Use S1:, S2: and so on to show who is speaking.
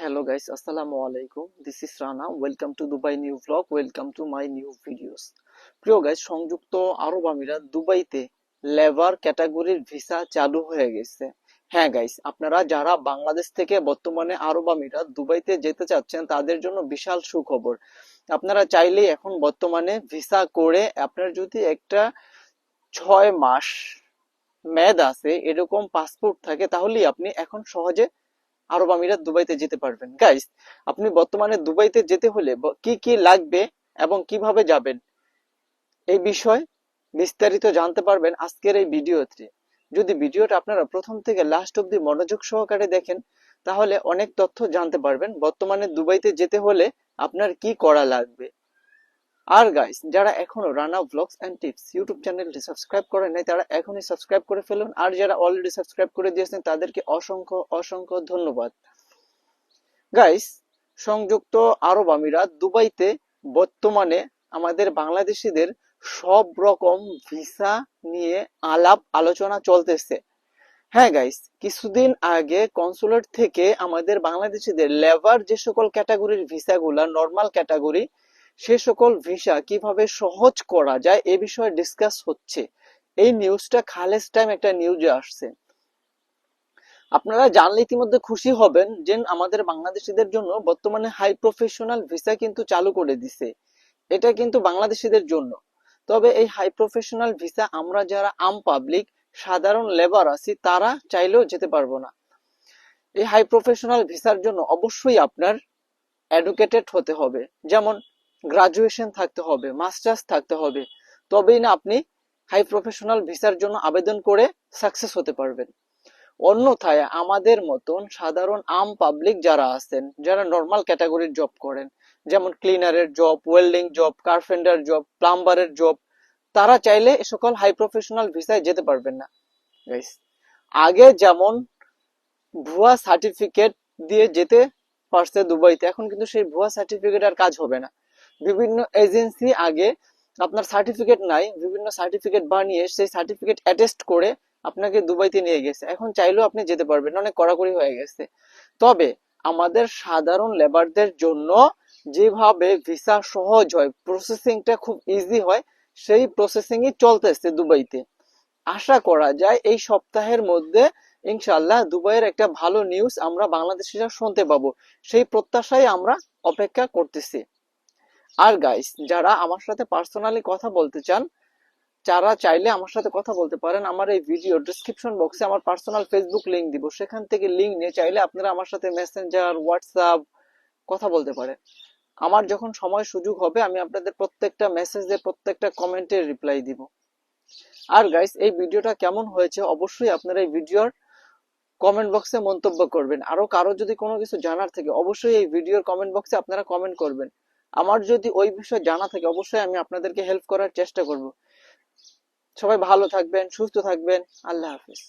S1: Hello guys, Assalamu. This is Rana. Welcome to Dubai new vlog. Welcome to my new videos. প্রিয় guys সংযুক্ত আরব আমিরাত দুবাইতে labour ক্যাটাগরির ভিসা চালু হয়ে গেছে হ্যাঁ গাইস আপনারা যারা বাংলাদেশ থেকে বর্তমানে আরব আমিরাত দুবাইতে যেতে চাচ্ছেন তাদের জন্য বিশাল সুখবর আপনারা চাইলেই এখন বর্তমানে ভিসা করে আপনার যদি একটা ছয় মাস মেয়াদ আছে এরকম পাসপোর্ট থাকে তাহলেই আপনি এখন সহজে আরব আমিরাত দুবাইতে যেতে পারবেন। গাইস আপনি বর্তমানে দুবাইতে যেতে হলে কি কি লাগবে এবং কীভাবে যাবেন? এই বিষয় বিস্তারিত জানতে পারবেন আজকের এই ভিডিওতে। যদি ভিডিওটা আপনারা প্রথম থেকে লাস্ট অব্দি মনোযোগ সহকারে দেখেন, তাহলে অনেক তথ্য জানতে পারবেন বর্তমানে দুবাইতে যেতে হলে আপনার কি করা লাগবে। আর গাইস যারা এখনও Rana blogs and tips YouTube চ্যানেলটি সাবস্ক্রাইব করেন নাই, তারা এখনই সাবস্ক্রাইব করে ফেলুন। আর যারা অলরেডি সাবস্ক্রাইব করে দিয়েছেন, তাদেরকে অসংখ্য অসংখ্য ধন্যবাদ। গাইস সংযুক্ত আরব আমিরাত, দুবাইতে বর্তমানে আমাদের বাংলাদেশিদের সব রকম ভিসা নিয়ে আলাপ আলোচনা চলতেছে। হ্যাঁ গাইস কিছুদিন আগে কনসুলেট থেকে আমাদের বাংলাদেশিদের লেবার যে সকল ক্যাটাগরির ভিসাগুলা নর্মাল ক্যাটাগরি সে সকল ভিসা কীভাবে সহজ করা যায় এ বিষয়ে ডিসকাস হচ্ছে। এই নিউজটা খালেজ টাইম একটা নিউজে আসছে। আপনারা জানলে ইতিমধ্যে খুশি হবেন যে আমাদের বাংলাদেশিদের জন্য বর্তমানে হাই প্রফেশনাল ভিসা কিন্তু চালু করে দিছে। এটা কিন্তু বাংলাদেশিদের জন্য। তবে এই হাই প্রফেশনাল ভিসা আমরা যারা আম পাবলিক সাধারণ লেবার আছি, তারা চাইলেও যেতে পারব না। এই হাই প্রফেশনাল ভিসার জন্য অবশ্যই আপনার এডুকেটেড হতে হবে। যেমন গ্রাজুয়েশন থাকতে হবে মাস্টার্স থাকতে হবে, তবেই না আপনি হাই প্রফেশনাল ভিসার জন্য আবেদন করে সাকসেস হতে পারবেন। অন্যথায় আমাদের মতন সাধারণ আম পাবলিক যারা আছেন, যারা নর্মাল ক্যাটাগরির জব করেন, যেমন ক্লিনারের job welding job carpenter job প্লাম্বারের job তারা চাইলে সকল হাই প্রফেশনাল ভিসায় যেতে পারবেন না। আগে যেমন ভুয়া সার্টিফিকেট দিয়ে যেতে পারছে দুবাইতে, এখন কিন্তু সেই ভুয়া সার্টিফিকেট আর কাজ হবে না। বিভিন্ন এজেন্সি আগে আপনার সার্টিফিকেট নাই, বিভিন্ন সার্টিফিকেট বানিয়ে সেই সার্টিফিকেট অ্যাটেস্ট করে আপনাকে দুবাইতে নিয়ে গেছে। এখন চাইলেও আপনি যেতে পারবেন, অনেক কড়াকড়ি হয়ে গেছে। তবে আমাদের সাধারণ লেবারদের জন্য যেভাবে ভিসা সহজ হয় প্রসেসিংটা খুব ইজি হয়, সেই প্রসেসিংই চলতেছে দুবাইতে। আশা করা যায় এই সপ্তাহের মধ্যে ইনশাল্লাহ দুবাইয়ের একটা ভালো নিউজ আমরা বাংলাদেশিরা শুনতে পাবো। সেই প্রত্যাশায় আমরা অপেক্ষা করতেছি। আর গাইস যারা আমার সাথে পার্সোনালি কথা বলতে চান, যারা চাইলে আমার সাথে কথা বলতে পারেন, আমার এই ভিডিও ডিসক্রিপশন বক্সে আমার পার্সোনাল ফেসবুক লিংক দিব। সেখান থেকে লিংক নিয়ে চাইলে আপনারা আমার সাথে মেসেঞ্জার হোয়াটসঅ্যাপ কথা বলতে পারেন। আমার যখন সময় সুযোগ হবে, আমি আপনাদের প্রত্যেকটা মেসেজের প্রত্যেকটা কমেন্টের রিপ্লাই দিব। আর গাইস এই ভিডিওটা কেমন হয়েছে, অবশ্যই আপনারা এই ভিডিওর কমেন্ট বক্সে মন্তব্য করবেন। আরও কারও যদি কোনো কিছু জানার থাকে, অবশ্যই এই ভিডিওর কমেন্ট বক্সে আপনারা কমেন্ট করবেন। আমার যদি ওই বিষয়ে জানা থাকে, অবশ্যই আমি আপনাদেরকে হেল্প করার চেষ্টা করব। সবাই ভালো থাকবেন, সুস্থ থাকবেন। আল্লাহ হাফিজ।